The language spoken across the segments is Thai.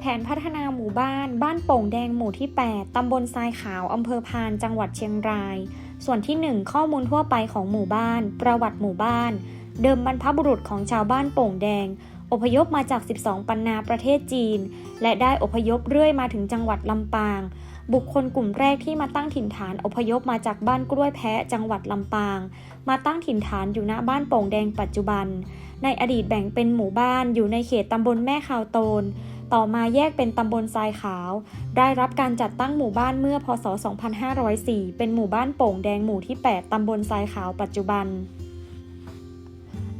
แผนพัฒนาหมู่บ้าน บ้านโป่งแดงหมู่ที่ 8 ตำบลทรายขาว อำเภอพาน จังหวัดเชียงราย ส่วนที่ 1 ข้อมูลทั่วไปของหมู่บ้าน ประวัติหมู่บ้าน เดิมบรรพบุรุษของชาวบ้านโป่งแดง อพยพมาจาก 12 ปันนาประเทศจีน และได้อพยพเรื่อยมาถึงจังหวัดลำปาง บุคคลกลุ่มแรกที่มาตั้งถิ่นฐานอพยพมาจากบ้านกล้วยแพะจังหวัดลำปาง มาตั้งถิ่นฐานอยู่ณบ้านโป่งแดงปัจจุบัน ในอดีตแบ่งเป็นหมู่บ้านอยู่ในเขตตำบลแม่ขาวโตน ต่อมาแยกเป็นตำบลทรายขาว ได้รับการจัดตั้งหมู่บ้านเมื่อพศ 2504 เป็นหมู่บ้านโป่งแดงหมู่ที่ 8 ตำบลทรายขาวปัจจุบัน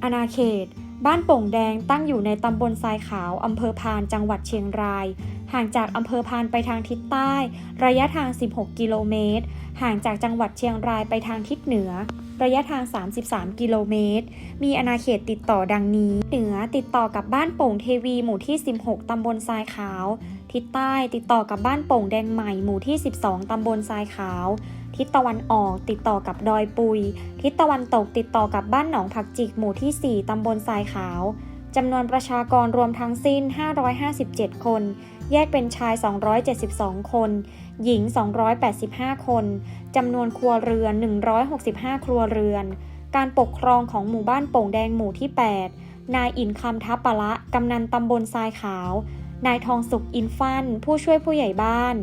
อาณาเขต บ้านโป่งแดงตั้งอยู่ในตำบลทรายขาว อำเภอพาน จังหวัดเชียงราย ห่างจากอำเภอพานไปทางทิศใต้ ระยะทาง 16 กิโลเมตร ห่างจากจังหวัดเชียงรายไปทางทิศเหนือ ระยะทาง 33 กิโลเมตร มีอาณาเขตติดต่อดังนี้ เหนือติดต่อกับบ้านโป่งเทวีหมู่ที่ 16 ตำบลทรายขาว ทิศใต้ติดต่อกับบ้านโป่งแดงใหม่หมู่ที่ 12 ตำบลทรายขาว ทิศตะวันออกติดต่อกับดอยปุย ทิศตะวันตกติดต่อกับบ้านหนองผักจิกหมู่ที่ 4 ตำบลทรายขาว จำนวนประชากรรวมทั้งสิ้น 557 คน แยกเป็นชาย 272 คน หญิง 285 คน จำนวนครัวเรือน 165 ครัวเรือน การปกครองของหมู่บ้านโป่งแดงหมู่ที่ 8 นายอินคำทัพปะละ กำนันตำบลทรายขาว นายทองสุขอินฟัน ผู้ช่วยผู้ใหญ่บ้าน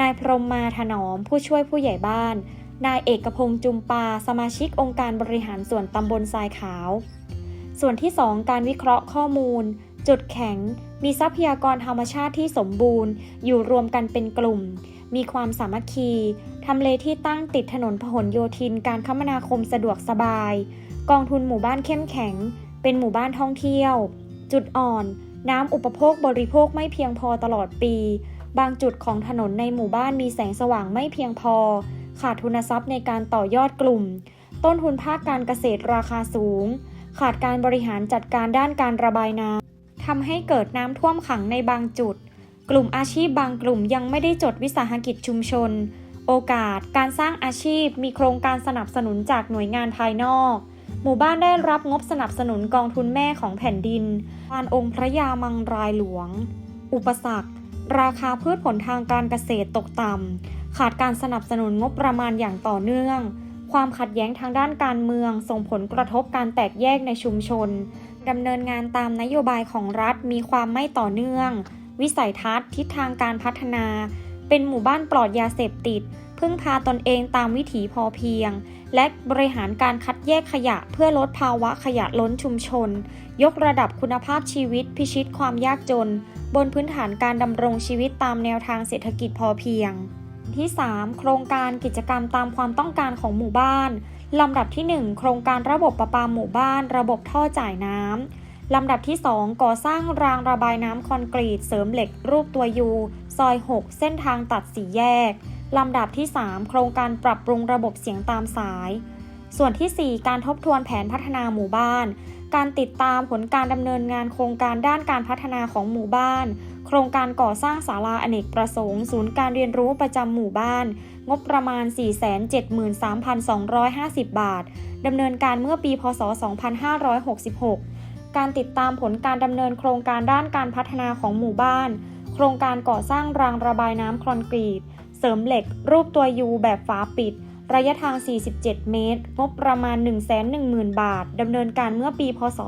นายพรมมาถนอม ผู้ช่วยผู้ใหญ่บ้าน นายเอกพงษ์จุมปา สมาชิกองค์การบริหารส่วนตำบลทรายขาว ส่วนที่ 2 การวิเคราะห์ข้อมูล จุดแข็ง มีทรัพยากรธรรมชาติที่สมบูรณ์ อยู่รวมกันเป็นกลุ่ม มีความสามัคคีทำเลที่ตั้งติดถนนพหลโยธินการคมนาคมสะดวกสบาย กองทุนหมู่บ้านเข้มแข็ง เป็นหมู่บ้านท่องเที่ยว จุดอ่อน น้ำอุปโภคบริโภคไม่เพียงพอตลอดปี บางจุดของถนนในหมู่บ้านมีแสงสว่างไม่เพียงพอ ขาดทุนทรัพย์ในการต่อยอดกลุ่ม ต้นทุนภาคการเกษตรราคาสูง ขาดการบริหารจัดการด้านการระบายน้ำทำให้เกิดน้ำท่วมขังในบางจุด กลุ่มอาชีพบางกลุ่มยังไม่ได้จดวิสาหกิจชุมชน โอกาส การสร้างอาชีพ มีโครงการสนับสนุนจากหน่วยงานภายนอก หมู่บ้านได้รับงบสนับสนุนกองทุนแม่ของแผ่นดินทานองค์พระยามังรายหลวง อุปสรรค ราคาพืชผลทางการเกษตรตกต่ำขาดการสนับสนุนงบประมาณอย่างต่อเนื่อง ความขัดแย้งทางด้านการเมือง ส่งผลกระทบการแตกแยกในชุมชนดำเนินงานตามนโยบายของรัฐมีความไม่ต่อเนื่อง วิสัยทัศน์ทิศทางการพัฒนา เป็นหมู่บ้านปลอดยาเสพติด พึ่งพาตนเองตามวิถีพอเพียง และบริหารการคัดแยกขยะเพื่อลดภาวะขยะล้นชุมชน ยกระดับคุณภาพชีวิตพิชิตความยากจน บนพื้นฐานการดำรงชีวิตตามแนวทางเศรษฐกิจพอเพียง ที่ 3 โครงการกิจกรรมตามความต้องการของหมู่บ้าน ลำดับที่ 1 โครงการระบบประปาหมู่บ้าน ระบบท่อจ่ายน้ำ ลำดับที่ 2 ก่อสร้างรางระบายน้ำคอนกรีต เสริมเหล็กรูปตัวยูซอย 6 เส้นทางตัดสี่แยก ลำดับที่ 3 โครงการปรับปรุงระบบเสียงตามสาย ส่วนที่ 4 การทบทวนแผนพัฒนาหมู่บ้าน การติดตามผลการดำเนินงานโครงการด้านการพัฒนาของหมู่บ้าน โครงการก่อสร้างศาลาอเนกประสงค์ ศูนย์การเรียนรู้ประจำหมู่บ้าน งบประมาณ 473,250 บาท ดำเนินการเมื่อปี พศ 2566 การติดตามผลการดำเนินโครงการด้านการพัฒนาของหมู่บ้าน โครงการก่อสร้างรางระบายน้ำคอนกรีต เสริมเหล็ก รูปตัวยูแบบฝาปิด ระยะทาง 47 เมตร งบประมาณ 110,000 บาท ดำเนินการเมื่อปี พศ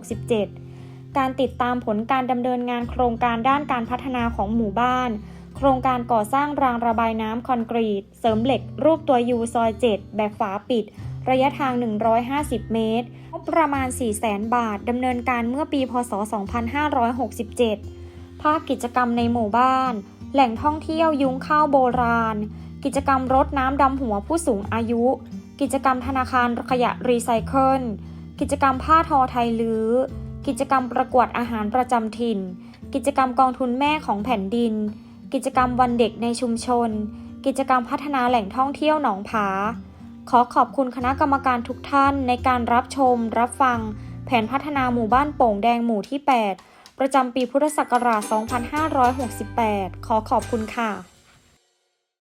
2567 การติดตามผลการดำเนินงานโครงการด้านการพัฒนาของหมู่บ้าน โครงการก่อสร้างรางระบายน้ำคอนกรีต เสริมเหล็กรูปตัวยูซอย 7 แบบฝาปิด ระยะทาง 150 เมตร งบประมาณ 400,000 บาท ดำเนินการเมื่อปี พศ 2567 ภาคกิจกรรมในหมู่บ้าน แหล่งท่องเที่ยวยุ้งข้าวโบราณ กิจกรรมรดน้ำดำหัวผู้สูงอายุ กิจกรรมธนาคารขยะรีไซเคิล กิจกรรมผ้าทอไทยลื้อ กิจกรรมประกวดอาหารประจำถิ่น กิจกรรมกองทุนแม่ของแผ่นดิน กิจกรรมวันเด็กในชุมชน กิจกรรมพัฒนาแหล่งท่องเที่ยวหนองผา ขอขอบคุณคณะกรรมการทุกท่านในการรับชม รับฟัง แผนพัฒนาหมู่บ้านโป่งแดงหมู่ที่ 8 ประจำปีพุทธศักราช 2568 ขอขอบคุณค่ะ